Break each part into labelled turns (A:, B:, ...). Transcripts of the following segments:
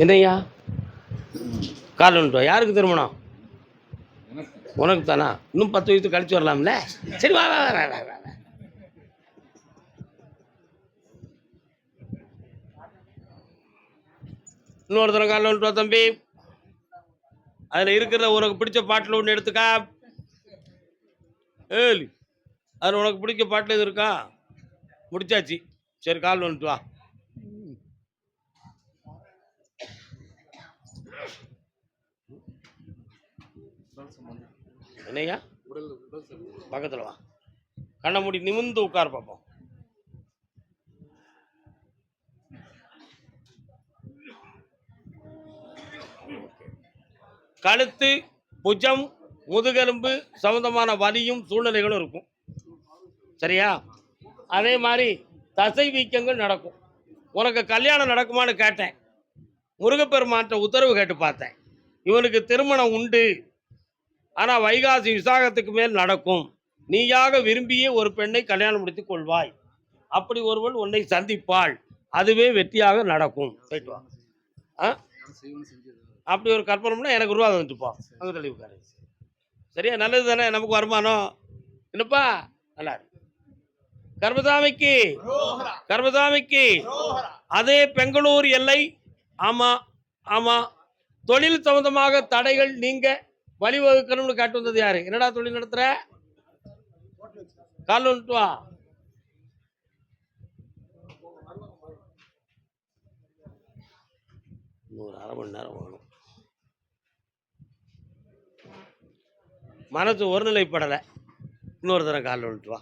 A: என்னய்யா? கால் வந்துட்டோம் யாருக்கு திருமணம்? உனக்கு தானா இன்னும் பத்து வயசு கழிச்சு வரலாம்ல? சரி வா வா வா, வா வா வா. வா. காலில் வந்துட்டோம் தம்பி. அதில் இருக்கிற உனக்கு பிடிச்ச பாட்டில் ஒன்று எடுத்துக்கா. ஏலி அதில் உனக்கு பிடிச்ச பாட்டில் எது இருக்கா? முடிச்சாச்சு. சரி கால் வந்துட்டு வா. என்னய்யா? பக்கத்தில் வா. கண்ணை மூடி நிமிர்ந்து உட்கார் பார்ப்போம் கழுத்து புஜம் முதுகெலும்பு சம்பந்தமான வலியும் சூழ்நிலைகளும் இருக்கும். சரியா? அதே மாதிரி தசை வீக்கங்கள் நடக்கும். உனக்கு கல்யாணம் நடக்குமான்னு கேட்டேன். முருகப்பெருமான்ட்ட உத்தரவு கேட்டு பார்த்தேன். இவனுக்கு திருமணம் உண்டு. ஆனால் வைகாசி விசாகத்துக்கு மேல் நடக்கும். நீயாக விரும்பியே ஒரு பெண்ணை கல்யாணம் முடித்துக் கொள்வாய். அப்படி ஒருவன் உன்னை சந்திப்பாள். அதுவே வெற்றியாக நடக்கும். போயிட்டு ஆ? அப்படி ஒரு கற்பனைனா எனக்கு ரூபா வந்துட்டுப்பா. அங்கே உட்காரு. சரியா? நல்லது தானே? நமக்கு வருமானம். என்னப்பா? நல்லா இருக்கு. கர்மசாமிக்கு. கர்மசாமிக்கு. அதே பெங்களூர் எல்லை. ஆமா ஆமா. தொழில் சம்பந்தமாக தடைகள் நீங்க வழிவகுக்கணும்னு காட்டு வந்தது யாரு? என்னடா தொழில் நடத்துற? கால் வந்துட்டு வா. இன்னொரு அரை மணி நேரம் வேணும் மனசு ஒருநிலைப்படலை. இன்னொரு தரம் காலில் வந்துட்டு வா.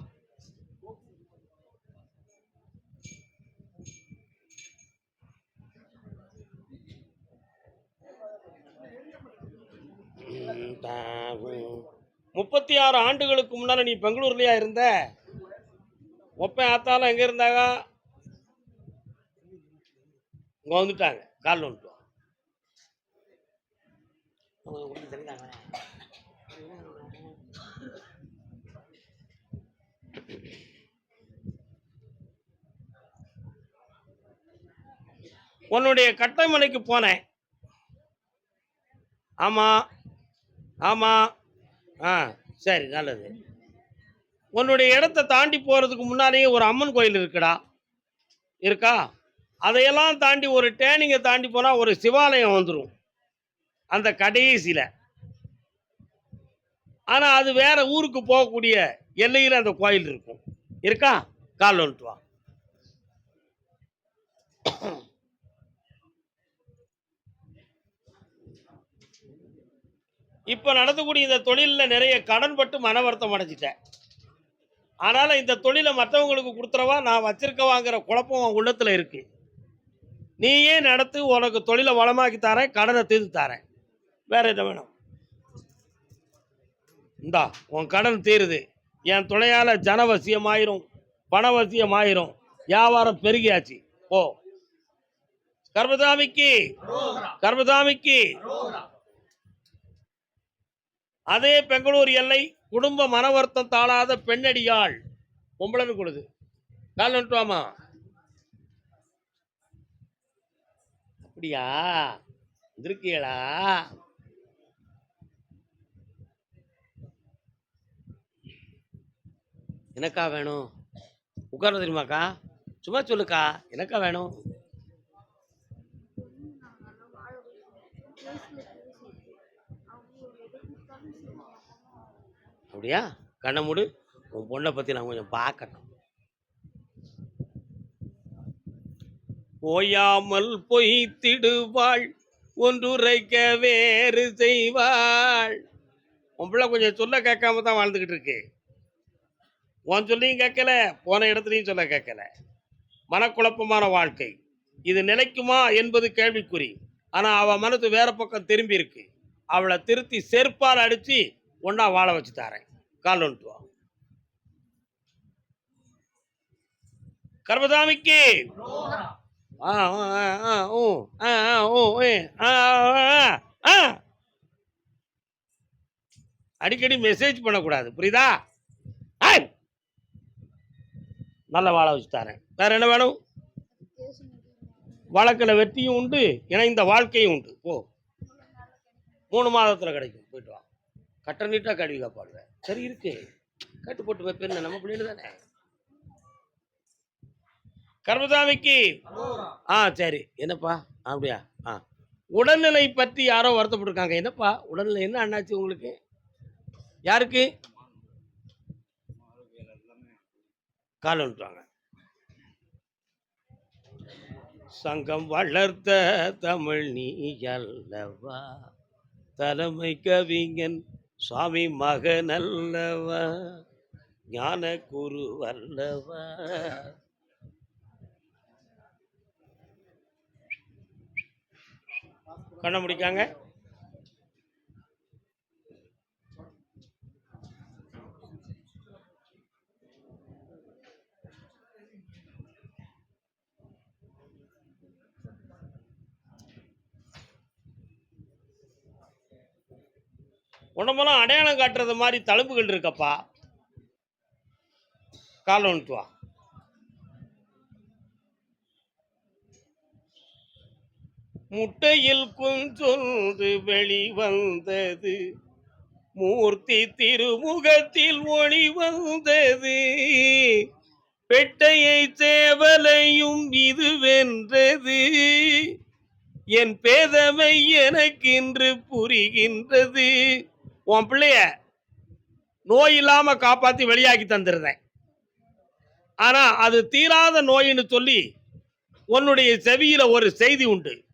A: முப்பத்தி ஆறு ஆண்டுகளுக்கு முன்னால் நீ பெங்களூர்லையா இருந்த? ஒப்பன் ஆத்தாலும் எங்கே இருந்தாங்க? இங்கே வந்துட்டாங்க. காலில் வந்துட்டு உன்னுடைய கட்டமனைக்கு போனேன். ஆமாம் ஆமாம் ஆ. சரி நல்லது. உன்னுடைய இடத்த தாண்டி போகிறதுக்கு முன்னாலேயே ஒரு அம்மன் கோயில் இருக்குடா. இருக்கா? அதையெல்லாம் தாண்டி ஒரு டேனிங்கை தாண்டி போனால் ஒரு சிவாலயம் வந்துடும் அந்த கடைசியில். ஆனால் அது வேற ஊருக்கு போகக்கூடிய எல்லையில் அந்த கோயில் இருக்கும். இருக்கா? கால் வந்துட்டு வா. இப்போ நடத்தக்கூடிய இந்த தொழிலில் நிறைய கடன் பட்டு மன வருத்தம் அடைஞ்சிட்டேன். அதனால் இந்த தொழிலை மற்றவங்களுக்கு கொடுத்துறவா நான் வச்சிருக்கவாங்கிற குழப்பம் உன் உள்ளத்தில் இருக்கு. நீயே நடத்து உனக்கு தொழிலை வளமாக்கி தரேன் கடனை தீர்த்து தரேன். வேற என்ன வேணும். இந்தா உன் கடன் தீருது. என் துணையால் ஜனவசியம் ஆயிரும் பணவசியம் ஆயிரும் வியாபாரம் பெருகியாச்சு. ஓ கர்மசாமிக்கு கர்மசாமிக்கு அதே பெங்களூர் எல்லை குடும்ப மனவர்த்தம் தாழாத பெண்ணடியாள். பொம்பளைன்னு கொடுது. கால் வந்துட்டுவாமா அப்படியா? இருக்கீங்களா எனக்கா வேணும்? உட்கார தெரியுமாக்கா? சும்மா சொல்லுக்கா. எனக்கா வேணும்? அப்படியா கண்ணை மூடு உன் பொண்ணை பற்றி நான் கொஞ்சம் பார்க்கணும் ஓயாமல் பொய்த்திடுவாள். ஒன்றுரைக்க வேறு செய்வாள். உன் பிள்ளை கொஞ்சம் சொல்ல கேட்காம தான் வாழ்ந்துக்கிட்டு இருக்கு. உன் சொல்லியும் கேட்கல போன இடத்துலையும் சொல்ல கேட்கல. மனக்குழப்பமான வாழ்க்கை. இது நிலைக்குமா என்பது கேள்விக்குறி. ஆனால் அவள் மனசு வேற பக்கம் திரும்பி இருக்கு. அவளை திருத்தி செருப்பால் அடித்து ஒன்றா வாழ வச்சு தாரேன் கால் வந்துட்டு வா கர்மசாமிக்கு ஆ ஆ, ஆ, ஆ, ஆ, ஆ, ஆ, ஆ, ஆ, ஆ. அடிக்கடி மெசேஜ் பண்ணக்கூடாது. புரியுதா? நல்ல வாழ வச்சு தரேன். வேற என்ன வேணும்? வழக்கில் வெற்றியும் உண்டு இணைந்த வாழ்க்கையும் உண்டு. போ. மூணு மாதத்தில் கிடைக்கும். போயிட்டு வா. கட்ட நீட்டாக கழுவி காப்பாடுவேன் சரி இருக்கு. கட்டு போட்டு வைப்பேன் நம்ம பிள்ளைங்க தானே? கர்மசாமிக்கு. ஆ சரி. என்னப்பா? அப்படியா? ஆ. உடல்நிலை பற்றி யாரோ வருத்தப்பட்டிருக்காங்க. என்னப்பா? உடல்நிலை என்ன அண்ணாச்சு உங்களுக்கு? யாருக்கு? கால் வந்துட்டாங்க சங்கம் வளர்த்த தமிழ் நீ அல்லவா? தலைமை கவிஞன் சுவாமி மக நல்லவ ஞான குரு வல்லவா. கண்ண முடிக்காங்க. உடம்பெல்லாம் அடையாளம் காட்டுறது மாதிரி தழும்புகள் இருக்கப்பா. கால் ஒன்று வா. முட்டையில் குஞ்சொன்று வெளிவந்தது மூர்த்தி திருமுகத்தில் ஒளி வந்தது. பெட்டையை சேவலையும் இது வென்றது. என் பேதமை எனக்கின்று புரிகின்றது. உன் பிள்ளைய நோய் இல்லாம காப்பாத்தி வெளியாக்கி தந்துடுறேன் ஆனா அது தீராத நோயின்னு சொல்லி உன்னுடைய செவியில ஒரு செய்தி உண்டு.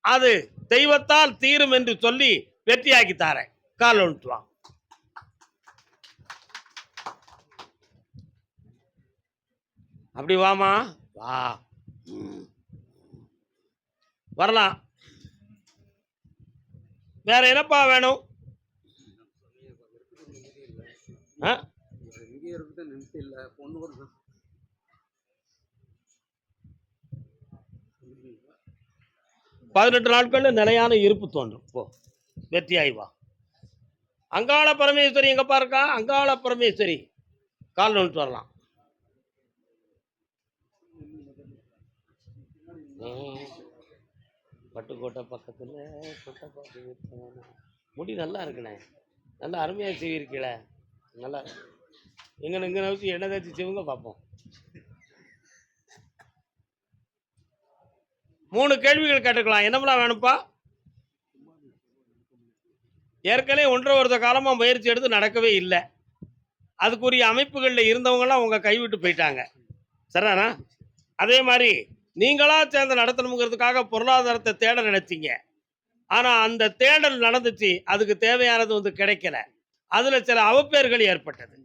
A: அது தெய்வத்தால் தீரும் என்று சொல்லி வெற்றியாக்கி தாரேன். கால் ஒன்று அப்படி வாமா? வா. வரலாம். வேற என்னப்பா வேணும்? ஆ?
B: இங்கே இருக்குது நிமிஷம் இல்லை. பொண்ணு வருது
A: பதினெட்டு நாட்கள்ல நிலையான இருப்பு தோன்றும். போ வெற்றியாய் வா. அங்காள பரமேஸ்வரி எங்கப்பா இருக்கா அங்காள பரமேஸ்வரி. கால் வந்துட்டு வரலாம். பட்டுக்கோட்டை பக்கத்தில். முடி நல்லா இருக்குண்ணே. நல்லா அருமையாக செய்விருக்கீல நல்லா. எங்கே இங்கே வச்சு எண்ணெய் தேய்ச்சி சிவங்க பார்ப்போம். மூணு கேள்விகள் கேட்டுக்கலாம். என்னமெல்லாம் வேணும்ப்பா ஏற்கனவே ஒன்றரை வருஷ காலமாக முயற்சி எடுத்து நடக்கவே இல்லை. அதுக்குரிய அமைப்புகளில் இருந்தவங்களாம் உங்கள் கைவிட்டு போயிட்டாங்க. சரிதானா? அதே மாதிரி நீங்களாக சேர்ந்து நடத்தணுங்கிறதுக்காக பொருளாதாரத்தை தேட நினைச்சீங்க. ஆனால் அந்த தேடல் நடந்துச்சு. அதுக்கு தேவையானது வந்து கிடைக்கல. அதில் சில அவப்பேர்கள் ஏற்பட்டது.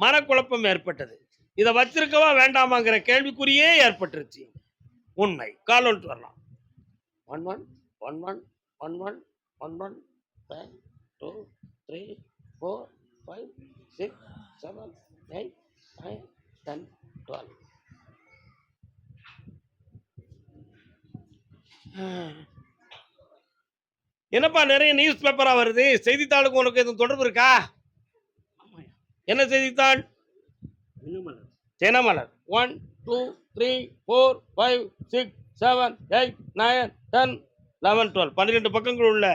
A: மனக்குழப்பம் ஏற்பட்டது. இதை வச்சிருக்கவா வேண்டாமாங்கிற கேள்விக்குறியே ஏற்பட்டுருச்சு. உண்மை. கால் ஒன்று வரலாம். One one one one one one one one five two three four five six seven eight nine ten twelve என்னப்பா நிறைய நியூஸ் பேப்பராக வருது? செய்தித்தாளுக்கு உனக்கு எதுவும் தொடர்பு இருக்கா? என்ன செய்தித்தாள்? Dinamalar one two three four five six seven eight nine ten eleven twelve பன்னிரெண்டு பக்கங்கள் உள்ள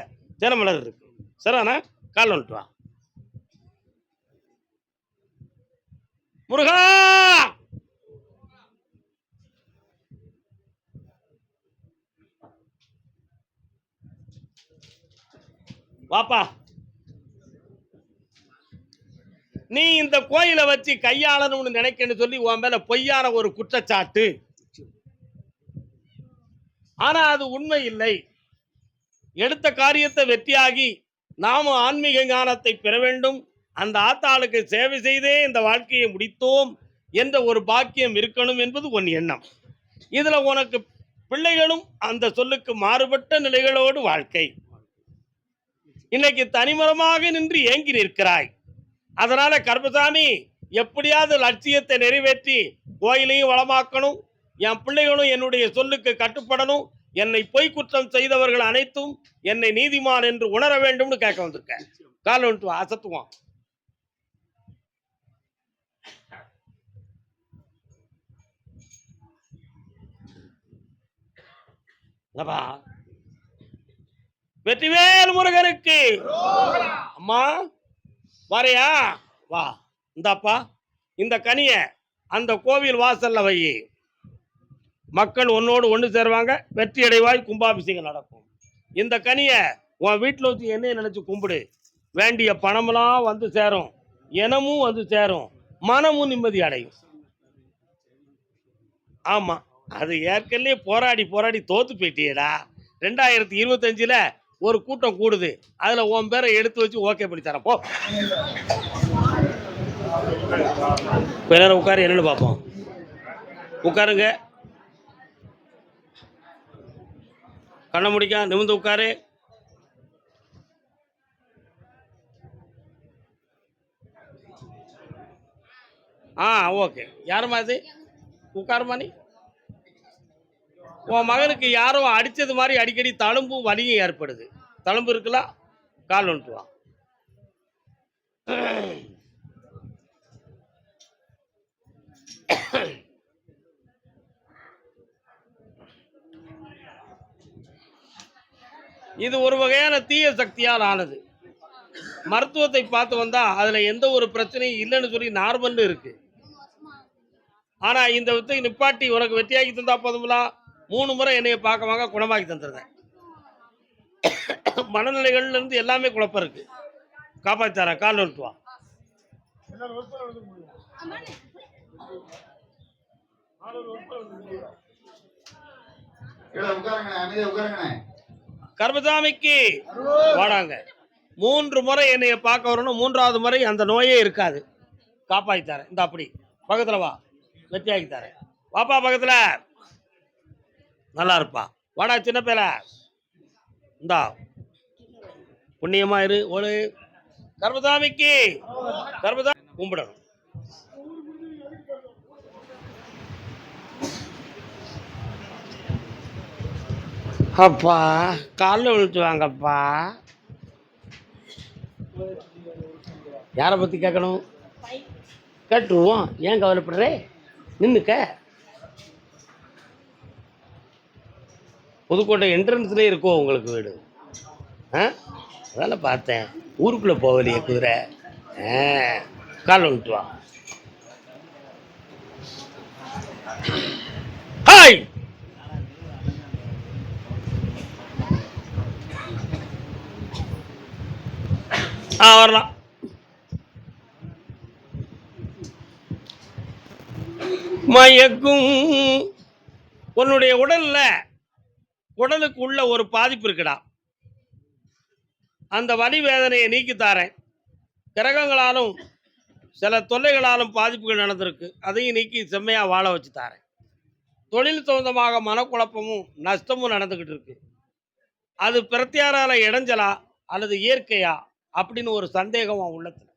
A: தினமலர் இருக்கு. சரிண்ணா கால் வந்துட்டு வா. முருகா! வாப்பா. நீ இந்த கோயிலை வச்சு கையாளணும்னு நினைக்கன்னு சொல்லி உன் மேல பொய்யான ஒரு குற்றச்சாட்டு. ஆனா அது உண்மை இல்லை. எடுத்த காரியத்தை வெற்றியாகி நாமும் ஆன்மீக ஞானத்தை பெற வேண்டும். அந்த ஆத்தாளுக்கு சேவை செய்தே இந்த வாழ்க்கையை முடித்தோம் என்ற ஒரு பாக்கியம் இருக்கணும் என்பது உன் எண்ணம். இதுல உனக்கு பிள்ளைகளும் அந்த சொல்லுக்கு மாறுபட்ட நிலைகளோடு வாழ்க்கை. இன்னைக்கு தனிமரமாக நின்று ஏங்கி நிற்கிறாய். அதனால கருப்பசாமி எப்படியாவது லட்சியத்தை நிறைவேற்றி கோயிலையும் வளமாக்கணும். என் பிள்ளைகளும் என்னுடைய சொல்லுக்கு கட்டுப்படணும். என்னை பொய் குற்றம் செய்தவர்கள் அனைத்தும் என்னை நீதிமான் என்று உணர வேண்டும்னு கேட்க வந்திருக்கேன். கால் வந்துட்டு வா, அசத்துவான் வெற்றிவேல் முருகனுக்கு. அம்மா வரையா? வா இந்தாப்பா இந்த கனிய அந்த கோவில் வாசல்ல வை. மக்கள் உன்னோடு ஒன்று சேருவாங்க வெற்றி அடைவாய் கும்பாபிஷேகம் நடக்கும். இந்த கனிய உன் வீட்டில் வச்சு என்னைய நினைச்சு கும்பிடு. வேண்டிய பணமெல்லாம் வந்து சேரும் இனமும் வந்து சேரும் மனமும் நிம்மதி அடையும். ஆமா அது ஏற்கனவே போராடி போராடி தோத்து போயிட்டியடா. ரெண்டாயிரத்தி இருபத்தஞ்சில் ஒரு கூட்டம் கூடுது. அதில் உன் பேரை எடுத்து வச்சு ஓகே பண்ணி தரப்போ போ. கொஞ்ச நேரம் உட்காரு என்னன்னு பார்ப்போம். உட்காருங்க. கண்ணை முடிக்க நிமிந்து உட்காரு. ஆ ஓகே யாரும்மா இது? உட்காருமா நீ? உன் மகனுக்கு யாரோ அடித்தது மாதிரி அடிக்கடி தழும்பும் வலியும் ஏற்படுது. தழும்பு இருக்குல்ல? கால் வந்துட்டு இது ஒரு வகையான தீய சக்தியால் ஆனது. மருத்துவத்தை பார்த்து வந்தா அதுல எந்த ஒரு பிரச்சனையும் இல்லைன்னு சொல்லி நார்மல்னு இருக்கு. ஆனா இந்த வித்தை நிப்பாட்டி உனக்கு வெற்றியாக்கி தந்தா போதுங்களா மூணு முறை என்னைய பார்க்க வாங்க குணமாக்கி தந்துருந்தேன். மனநிலைகள்ல இருந்து எல்லாமே குழப்பம் இருக்கு. காப்பாத்தி தரேன் கால் வந்துட்டு வா
C: கீழே உட்காருங்கண்ணே அமைதியா உட்காருங்கண்ணே.
A: கர்மசாமிக்கு வாடாங்க. மூன்று முறை என்னைய பார்க்க வரணும் மூன்றாவது முறை அந்த நோயே இருக்காது. காப்பாத்தி தரேன். இந்த அப்படி பக்கத்துல வா. வெற்றியாக்கி தரேன். வாப்பா பக்கத்துல. நல்லா இருப்பா வாடா சின்ன பேல இந்தா. புண்ணியமா இரு ஒரு கர்மதாமிக்கு கர்மதா கும்பிடணும். அப்பா காலில் விழுத்து வாங்கப்பா. யாரை பற்றி கேட்கணும்? கேட்டுருவோம். ஏன் கவலைப்படுறே? நின்றுக்க புதுக்கோட்டை என்ட்ரன்ஸ்லேயே இருக்கோ உங்களுக்கு வீடு. ஆ? அதானே பார்த்தேன். ஊருக்குள்ளே போகலையே குதிரை. ஆ கால் விழுத்து வா. ஹாய்! ஆ வரலாம். மயக்கும் உன்னுடைய உடல்ல உடலுக்கு உள்ள ஒரு பாதிப்பு இருக்குடா. அந்த வலி வேதனையை நீக்கி தாரேன் கிரகங்களாலும் சில தொல்லைகளாலும் பாதிப்புகள் நடந்திருக்கு. அதையும் நீக்கி செம்மையாக வாழ வச்சு தாரேன் தொழில் சொந்தமாக மனக்குழப்பமும் நஷ்டமும் நடந்துக்கிட்டு இருக்கு. அது பிரத்தியாரால இடைஞ்சலா அல்லது இயற்கையா அப்படின்னு ஒரு சந்தேகம் அவன் உள்ளத்தில்.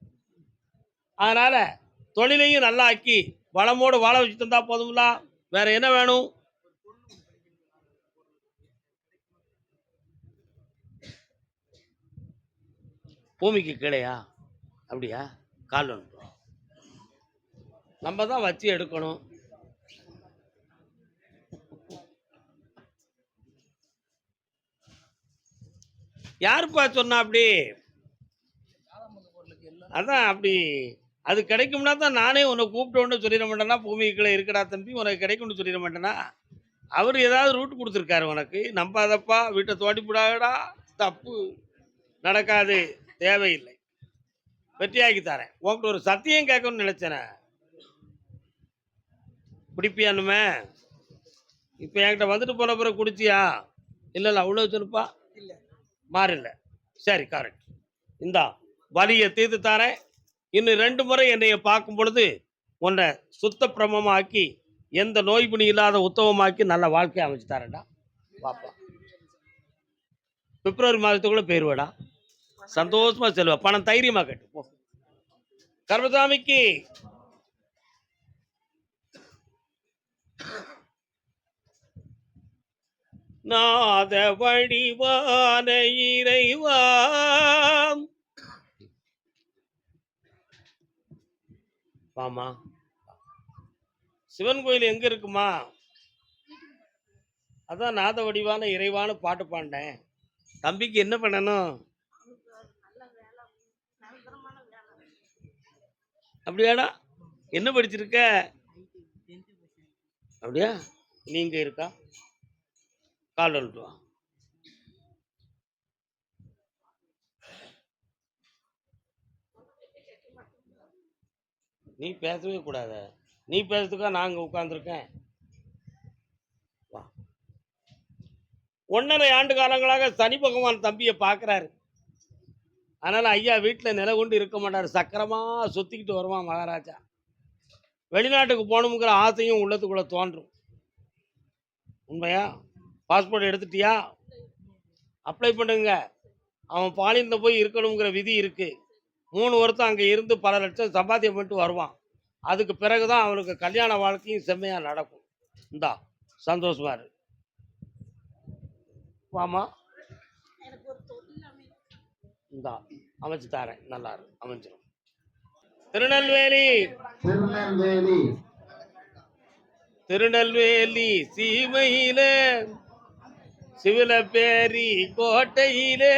A: அதனால் தொழிலையும் நல்லா ஆக்கி வளமோடு வாழ வச்சு தந்தால் போதுங்களா வேற என்ன வேணும்? பூமிக்கு கீழையா? அப்படியா? கால் அனுப்புகிறோம் நம்ம தான் வச்சு எடுக்கணும். யாருப்பா சொன்னா அப்படி? அதான் அப்படி. அது கிடைக்கும்னா தான் நானே உன்னை கூப்பிட்டோன்னு சொல்லிட மாட்டேனா? பூமிக்குள்ளே இருக்கடா தம்பி உனக்கு கிடைக்கும்னு சொல்லிட மாட்டேனா? அவர் ஏதாவது ரூட் கொடுத்துருக்காரு உனக்கு. நம்பாதப்பா வீட்டை தோண்டி போடாதடா. தப்பு. நடக்காது. தேவையில்லை. வெற்றியாக்கி தரேன். உங்கள்கிட்ட ஒரு சத்தியம் கேட்கணும்னு நினைச்சேனே. பிடிப்பியானுமே? இப்போ என்கிட்ட வந்துட்டு போன பிறகு குடிச்சியா? இல்லை இல்லை அவ்வளோ சொல்லுப்பா
B: இல்ல.
A: மாறில்ல. சரி கரெக்ட் இந்தா வலியை தீர்த்து தாரேன். இன்னும் ரெண்டு முறை என்னைய பார்க்கும் பொழுது உன்னை சுத்த பிரமமாக்கி எந்த நோய் பிணி இல்லாத உத்தமமாக்கி நல்ல வாழ்க்கையை அமைச்சு தரேன்டா. பாப்பா பிப்ரவரி மாதத்துக்குள்ள போயிருவாடா. சந்தோஷமா செல்வ. பணம் தைரியமா கட்டு. போ. கர்மசாமிக்கு. நாத வழிவான இறைவா. வாமா. சிவன் கோயில் எங்க இருக்குமா? அதான் நாத வடிவான இறைவான பாட்டு பாண்டேன் தம்பிக்கு என்ன பண்ணணும்? அப்படியாடா என்ன படிச்சிருக்க? அப்படியா? நீங்க இருக்கா? கால் வந்துட்டு வா நீ பேசவே கூடாத. நீ பேசுறதுக்கா நான் உட்கார்ந்துருக்கேன். வா. ஒன்றரை ஆண்டு காலங்களாக சனி பகவான் தம்பியை பார்க்குறாரு. அதனால் ஐயா வீட்டில் நில கொண்டு இருக்க மாட்டார். சக்கரமாக சுற்றிக்கிட்டு வருவான் மகாராஜா. வெளிநாட்டுக்கு போகணுங்கிற ஆசையும் உள்ளத்துக்குள்ளே தோன்றும். உண்மையா? பாஸ்போர்ட் எடுத்துட்டியா? அப்ளை பண்ணுங்க. அவன் பாலிந்த போய் இருக்கணுங்கிற விதி இருக்குது மூணு வருஷம் அங்கே இருந்து பல லட்சம் சம்பாத்தியம் பண்ணிட்டு வருவான். அதுக்கு பிறகு தான் அவனுக்கு கல்யாண வாழ்க்கையும் செம்மையாக நடக்கும். இந்தா சந்தோஷமாக இரு. வாமா. இந்தா அமைச்சு தரேன். நல்லா இருக்கு அமைஞ்சிரும். திருநெல்வேலி.
C: திருநெல்வேலி.
A: திருநெல்வேலி சீமையிலே சிவிலப்பேரி கோட்டையிலே.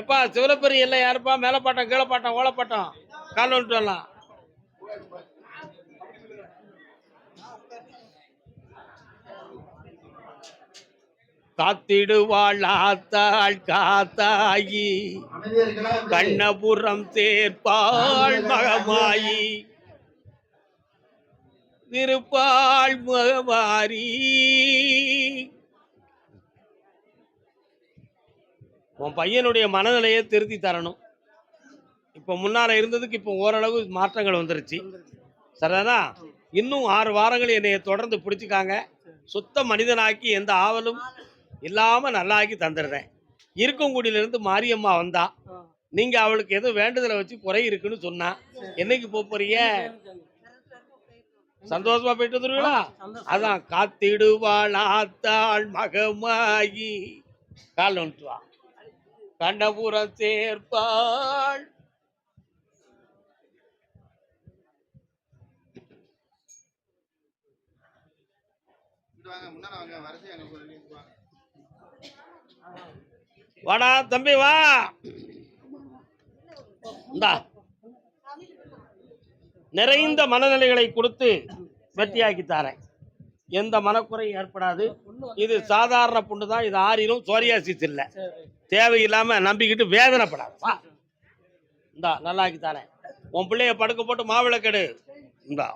A: எப்பா சிவலப்பேரி இல்லை யாருப்பா மேலப்பாட்டம் கீழப்பாட்டம் ஓலப்பாட்டம்? கால் வந்துட்டு வரலாம் காத்திடுவாள் ஆத்தாள் காத்தாயி. கண்ணபுரம் சேர்ப்பாள் மகமாயி. திருப்பாள் மகமாரி உன் பையனுடைய மனநிலையை திருத்தி தரணும். இப்போ முன்னால் இருந்ததுக்கு இப்போ ஓரளவு மாற்றங்கள் வந்துருச்சு. சரிதானா? இன்னும் ஆறு வாரங்கள் என்னைய தொடர்ந்து பிடிச்சிக்காங்க. சுத்த மனிதனாக்கி எந்த ஆவலும் இல்லாமல் நல்லாக்கி தந்துடுறேன். இருக்கங்குடியிலேருந்து மாரியம்மா வந்தா நீங்கள் அவளுக்கு ஏதோ வேண்டுதலை வச்சு குறை இருக்குன்னு சொன்னா என்னைக்கு போறீங்க? சந்தோஷமா போயிட்டு வந்துருவீங்களா? அதான் காத்திடுவாள் ஆத்தாள் மகமாயி கால் வந்துட்டு வா. கண்டபுரம் சேர்ப்பாள்.
C: வாங்க முன்னால வாங்க வரிசை.
A: வாடா தம்பி வா. இந்தா. நிறைந்த மனநிலைகளை கொடுத்து வெற்றியாக்கி தரேன். எந்த மனக்குறையும் ஏற்படாது. இது சாதாரண புண்ணு தான் இது ஆறிலும் சோரியாசிஸ் இல்லை. தேவையில்லாம நம்பிக்கிட்டு வேதனைப்படாது. வா. இந்தா நல்லாக்கி தரேன். உன் பிள்ளைய படுக்க போட்டு மாவிளக்கெடு இந்தா.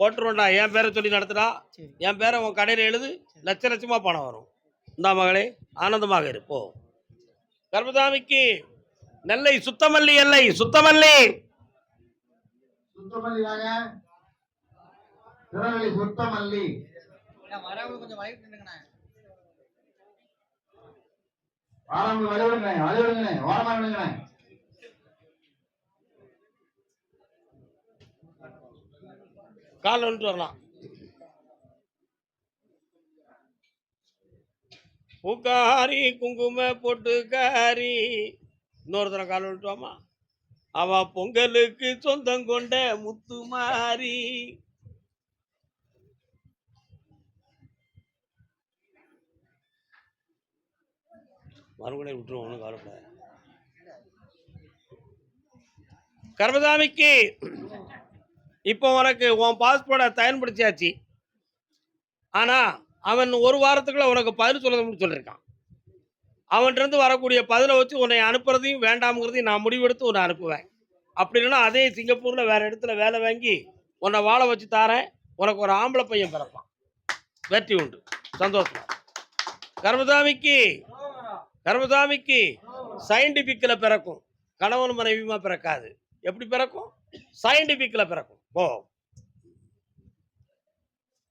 A: போட்டுருவோம்டா என் பேரை சொல்லி நடத்துடா. என் பேரை உன் கடையில் எழுது. லட்ச லட்சமா பணம் வரும். இந்தா மகளே ஆனந்தமாக இரு போ கர்மதாமிக்கு நெல்லை சுத்தமல்லி எல்லை சுத்தமல்லி!
C: சுத்தமல்லி வாங்க. திருநெல்வேலி சுத்தமல்லி
B: வரவங்க கொஞ்சம் வயிற்று நின்னுங்கண்ணே
C: வாரம் வழிவிடுங்க வழிவிடுங்கண்ணே ஓரமா விடுங்கண்ணே
A: கால் வந்துட்டு வரலாம் பூக்காரி குங்கும பொட்டுக்காரி. காரி கால் கால வாமா அவ பொங்கலுக்கு சொந்தம் கொண்ட முத்துமாரி. மறுபடியும் விட்டுருவோம் ஒன்றும் கவலைப்படாது. கர்மசாமிக்கு இப்போ உனக்கு உன் பாஸ்போர்ட்டை பயன்படுத்தியாச்சு. ஆனால் அவன் ஒரு வாரத்துக்குள்ள உனக்கு பதில் சொல்லணும்னு சொல்லியிருக்கான். அவன்கிட்ட வரக்கூடிய பதிலை வச்சு உன்னை அனுப்புறதையும் வேண்டாம்ங்கிறதையும் நான் முடிவெடுத்து உன்னை அனுப்புவேன். அப்படி இல்லைன்னா அதே சிங்கப்பூரில் வேற இடத்துல வேலை வாங்கி உன்னை வாழ வச்சு தாரேன். உனக்கு ஒரு ஆம்பளை பையன் பிறப்பான். வெற்றி உண்டு. சந்தோஷம்? கர்மசாமிக்கு கர்மசாமிக்கு சயின்டிஃபிக்கில் பிறக்கும். கணவன் மனைவியுமா பிறக்காது. எப்படி பிறக்கும்? சயின்டிஃபிக்கில் பிறக்கும். ஓ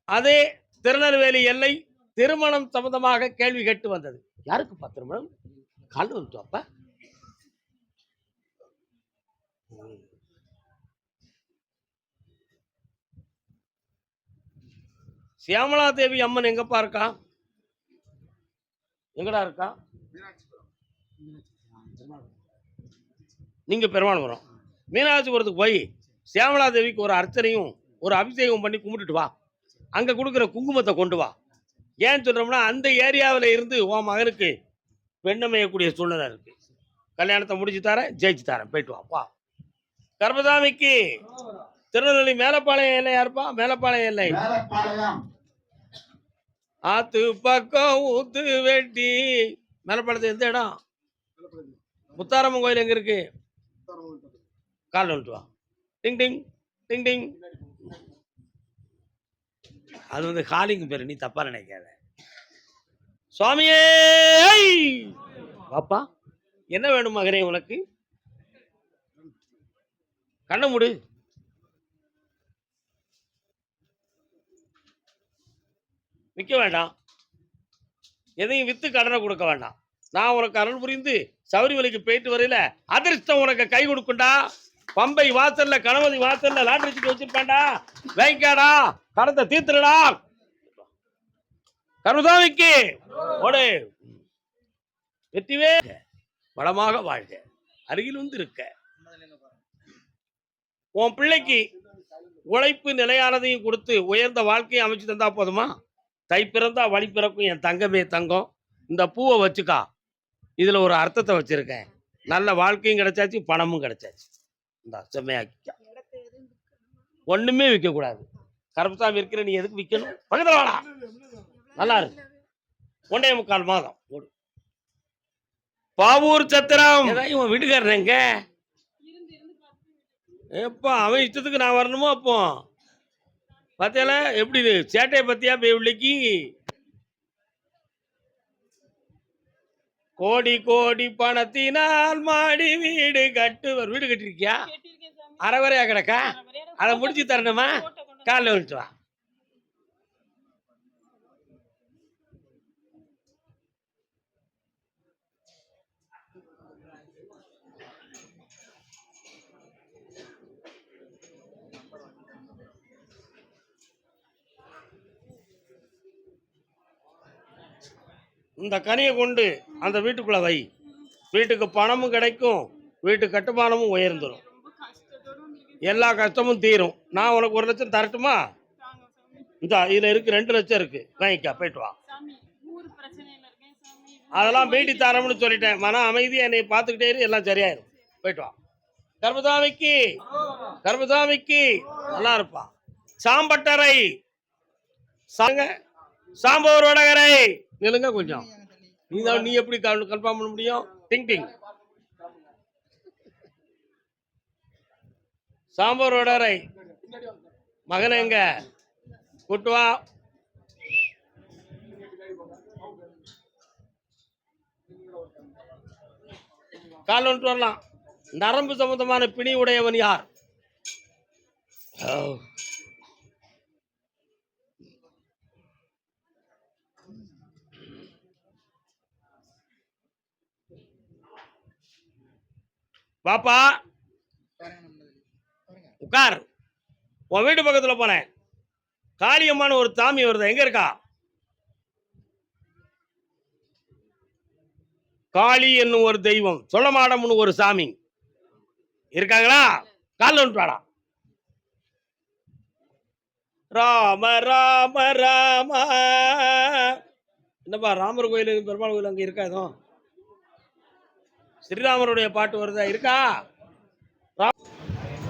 A: அதே திருநெல்வேலி எல்லை திருமணம் சம்பந்தமாக கேள்வி கேட்டு வந்தது. யாருக்குப்பா திருமணம்? கால் வந்துட்டு சியாமலா தேவி அம்மன் எங்கப்பா இருக்கா? எங்கடா இருக்கா? நீங்க பெருமானபுரம் மீனாட்சிபுரத்துக்கு போய் சியாமலா தேவிக்கு ஒரு அர்ச்சனையும் ஒரு அபிஷேகம் பண்ணி கும்பிட்டுட்டு வா. அங்கே கொடுக்குற குங்குமத்தை கொண்டு வா. ஏன் சொல்கிறோம்னா அந்த ஏரியாவில் இருந்து உன் மகனுக்கு பெண்ணமையக்கூடிய சூழ்நிலை இருக்கு. கல்யாணத்தை முடிச்சு தரேன் ஜெயிச்சு தரேன். போயிட்டு வா வா. கர்மசாமிக்கு திருநெல்வேலி மேலப்பாளையம் எல்லை யாருப்பா? மேலப்பாளையம் எல்லை. ஆத்து பக்கம் ஊத்து வெட்டி. மேலப்பாளையத்து எந்த இடம்? முத்தாரம்மன் கோயில் எங்க இருக்கு? கால் வந்துட்டு வா. டிங் டிங் டிங் டிங். அது வந்து காலிங் பேர் நீ தப்பா நினைக்காத. சுவாமியே பாப்பா என்ன வேணும் மகனே உனக்கு? கண்ண முடு. விற்க வேண்டாம். எதையும் வித்து கடனை கொடுக்க வேண்டாம். நான் உனக்கு அருள் புரிந்து சபரிமலைக்கு போயிட்டு வரையில அதிர்ஷ்டம் உனக்கு கை கொடுக்கண்டா. பம்பை வாசல்ல கணபதி வாசல்ல லாட்டரி சீட்டு வச்சிருப்பான்டா. வைக்காடா கடத்தை தீர்த்துடா கருதாமிக்கு ஓடு. வெற்றிவே. வளமாக வாழ்க. அருகில் வந்து இருக்க உன் பிள்ளைக்கு உழைப்பு நிலையானதையும் கொடுத்து உயர்ந்த வாழ்க்கையை அமைச்சு தந்தா போதுமா? தை பிறந்தா வழி பிறக்கும் என் தங்கமே தங்கம். இந்த பூவை வச்சுக்கா. இதுல ஒரு அர்த்தத்தை வச்சிருக்கேன். நல்ல வாழ்க்கையும் கிடைச்சாச்சு பணமும் கிடைச்சாச்சு. இந்த செம்மையாக்கிக்கா ஒண்ணுமே விற்க கூடாது கருப்பசாமி இருக்கிற நீ எதுக்கு விற்கணும் பக்கத்துல வாடா. நல்லா இருக்கு ஒன்னே முக்கால் மாதம். ஓடு. பாவூர் சத்திரம். இவன் வீட்டுக்காரன் எங்க? எப்பா அவன் இஷ்டத்துக்கு நான் வரணுமோ அப்போ? பார்த்தியால எப்படி சேட்டையை பத்தியா பேவிள்ளைக்கு கோடி கோடி பணத்தினால் மாடி வீடு கட்டுவர். வீடு கட்டிருக்கியா அரைவரையா கிடக்கா? அதை முடிச்சு தரணுமா? காலைல வந்துட்டு வா. இந்த கனியை கொண்டு அந்த வீட்டுக்குள்ள வை. வீட்டுக்கு பணமும் கிடைக்கும். வீட்டு கட்டுமானமும் உயர்ந்துடும் எல்லா கஷ்டமும் தீரும். நான் உனக்கு ஒரு லட்சம் தரட்டுமா? இந்த இதுல இருக்கு ரெண்டு லட்சம் இருக்கு. வாங்கிக்கா போயிட்டு வா. அதெல்லாம் பேட்டி தரம்னு சொல்லிட்டேன். மன அமைதியா என்னை பார்த்துக்கிட்டே இரு எல்லாம் சரியாயிரும். போயிட்டு வா. கர்மசாமிக்கு கர்மசாமிக்கு நல்லா இருப்பா. சாம்பட்டரை சாங்க சாம்பவர் வடகரை நிலுங்க கொஞ்சம். நீ தான் நீ எப்படி கன்ஃபார்ம் பண்ண முடியும்? டிங். சாம்பார் வடரை. மகன் எங்க? கூட்டு வா. கால் வந்துட்டு வரலாம். நரம்பு சம்பந்தமான பிணி உடையவன் யார்? பாப்பா உட்கார் உன் வீட்டு பக்கத்தில் போனேன். காளியம்மான்னு ஒரு சாமி வருது. எங்க இருக்கா? காளி என்னும் ஒரு தெய்வம் சொல்லமாடம்னு ஒரு சாமி. இருக்காங்களா? காலில் வந்துட்டாடா ராம ராம ராம. என்னப்பா ராமர் கோயில் பெருமாள் கோயில் அங்கே இருக்கா எதுவும் ஸ்ரீராமருடைய பாட்டு வருதா? இருக்கா?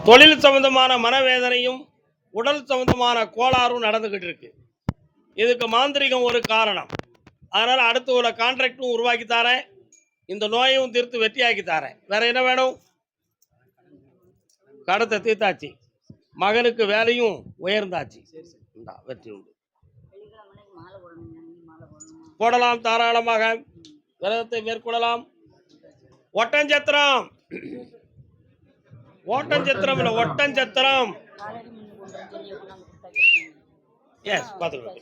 A: தொழில் சம்பந்தமான மனவேதனையும் உடல் சம்பந்தமான கோளாறும் நடந்துகிட்டு இருக்கு இதுக்கு மாந்திரிகம் ஒரு காரணம். அதனால் அடுத்து ஒரு கான்ட்ராக்டும் உருவாக்கி தரேன். இந்த நோயையும் தீர்த்து வெற்றியாக்கி தரேன். வேற என்ன வேணும்? கடத்தை தீர்த்தாச்சு. மகனுக்கு வேலையும் உயர்ந்தாச்சு. வெற்றி உண்டு. போடலாம் தாராளமாக. விரதத்தை மேற்கொள்ளலாம். ஒட்டஞ்சத்திரம். ஓட்டஞ்சத்திரம் இல்ல ஒட்டஞ்சத்திரம் எஸ் பார்த்துக்கலாம்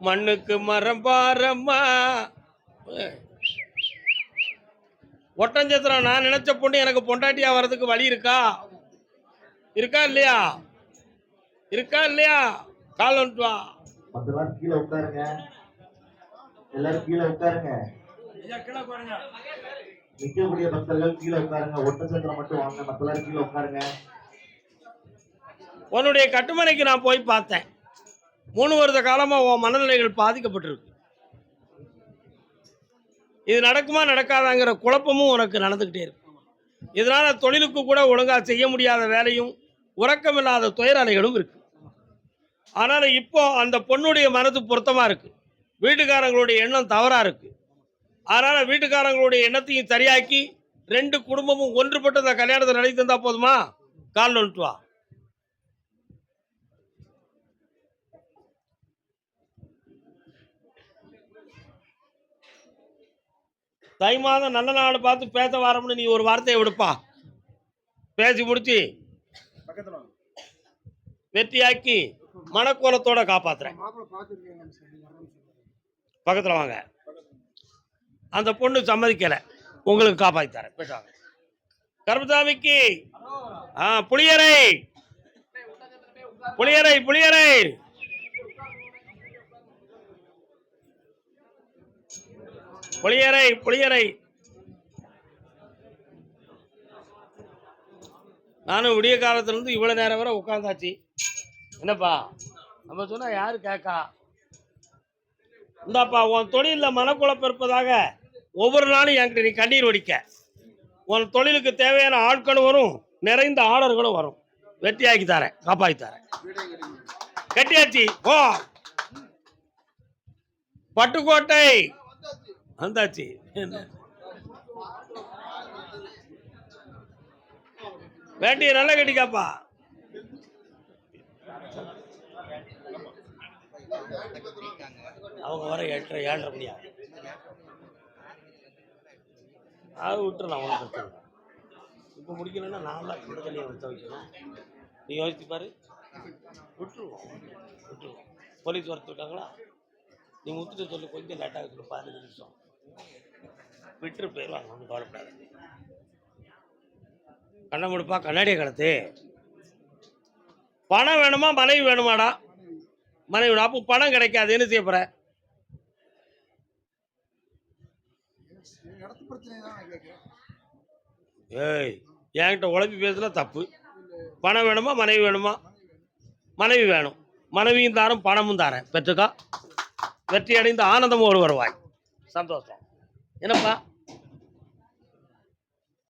A: மண்ணுக்கு மரம் பாரம்மா. ஒட்டஞ்சத்திரம் நான் நினைச்ச பொண்ணு எனக்கு பொண்டாட்டியா வர்றதுக்கு வழி இருக்கா? இருக்கா இல்லையா? இருக்கா இல்லையா? கால் வந்துட்டு வா
C: பத்து பேர் கீழே உட்காருங்க எல்லாரும் கீழே உட்காருங்க.
D: நிற்கக்கூடிய பக்தர்கள் கீழே உட்காருங்க. ஒட்ட சத்திரம் மட்டும் வாங்க. மத்த கீழே உட்காருங்க.
A: உன்னுடைய கட்டுமனைக்கு நான் போய் பார்த்தேன். மூணு வருட காலமாக உன் மனநிலைகள் பாதிக்கப்பட்டிருக்கு. இது நடக்குமா நடக்காதாங்கிற குழப்பமும் உனக்கு நடந்துக்கிட்டே இருக்கு. இதனால் தொழிலுக்கு கூட ஒழுங்காக செய்ய முடியாத வேலையும் உறக்கமில்லாத துயரலைகளும் இருக்கு. ஆனால் இப்போ அந்த பொண்ணுடைய மனது பொருத்தமாக இருக்குது வீட்டுக்காரங்களுடைய எண்ணம் தவறாக இருக்குது அதனால் வீட்டுக்காரங்களுடைய எண்ணத்தையும் சரியாக்கி ரெண்டு குடும்பமும் ஒன்றுபட்டு அந்த கல்யாணத்தை நடத்தி தந்தால் போதுமா? கால் நொட்டு வா. தை மாதம் நல்ல நாள் பார்த்து பேச வரோம்னு நீ ஒரு வார்த்தையை விடுப்பா. பேசி முடிச்சு வெற்றியாக்கி மனக்கோலத்தோட காப்பாத்துறேன். பக்கத்தில் வாங்க. அந்த பொண்ணு சம்மதிக்கலை. உங்களுக்கு காப்பாற்றி தரேன். போயிட்டு வாங்க. கருப்பசாமிக்கு. ஆ புளியரை. புளியரை புளியரை. புளியரை புளியரை. நானும் விடிய காலத்துலேருந்து இவ்வளோ நேரம் வரை உட்காந்தாச்சு என்னப்பா? நம்ம சொன்னால் யார் கேட்கா இந்தாப்பா உன் தொழிலில் மனக்குழப்பம் இருப்பதாக ஒவ்வொரு நாளும் என்கிட்ட நீ கண்ணீர் வடிக்க. உன் தொழிலுக்கு தேவையான ஆட்களும் வரும் நிறைந்த ஆர்டர்களும் வரும். வெட்டியாக்கி தரேன் காப்பாற்றி தரேன்.
C: வீடே
A: ஓ பட்டுக்கோட்டை. வந்தாச்சு. என்ன? வேண்டிய நல்ல கட்டிக்காப்பா. அவங்க வர எட்டரை ஏழரை மணி ஆகும் அது விட்டுறலாம் ஒன்றும் பிரச்சனை இப்போ முடிக்கணும்னா நான்லாம் சுட தண்ணியை வச்ச வைக்கணும் நீ யோசிச்சு பாரு. விட்டுருவோம். விட்டுருவோம். போலீஸ் வரத்துருக்காங்களா நீ முத்துட்டு சொல்லு கொஞ்சம் லேட்டாக சொல்லு பதினஞ்சு நிமிஷம். விட்டுரு போயிடுவாங்க ஒன்றும் கவலைப்படாது. கண்ணை முடிப்பா கண்ணாடியை கலத்து பணம் வேணுமா மனைவி வேணுமாடா? மனைவி அப்போ பணம் கிடைக்காது. என்ன செய்ய போற? ஏய் என்கிட்ட உழைப்பி பேசுனா தப்பு. பணம் வேணுமா? மனைவி வேணுமா? மனைவி வேணும். மனைவியும் தாரம் பணமும் தாரேன். பெற்றுக்கா? வெற்றி அடைந்து ஆனந்தமோடு வருவாய். சந்தோஷம். என்னப்பா?